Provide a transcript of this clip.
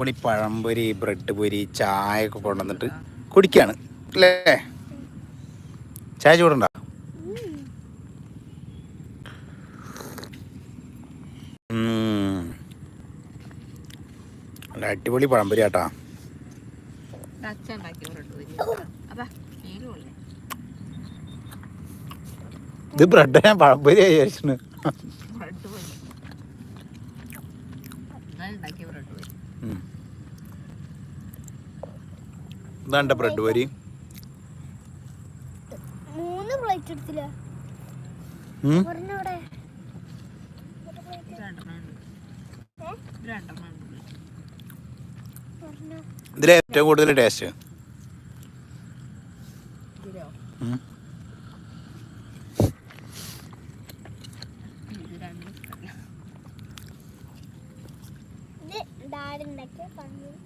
പൊടി പഴംപൊരി ബ്രെഡ് പൊരി ചായ ഒക്കെ കൊണ്ടുവന്നിട്ട് കുടിക്കാണ്. അല്ലേ? ചായ ചൂടണ്ട? അടിപൊളി പഴംപൊരി ആട്ടാ. ഇത് ബ്രെഡ് ഞാൻ പഴംപൊരി വിചാരിച്ചു ഇതാണ്ട ബ്രെഡ് വരി. മൂന്ന് പ്ലേറ്റ് എടുത്തില്ല? ഇതിലെ ഏറ്റവും കൂടുതൽ ടേസ്റ്റ് ഇതിലോ ഉം. ഇത് രണ്ടും ഇഷ്ടമല്ല. ഇത് ഡാഡി ഉണ്ടാക്കിയ പമ്പൂരി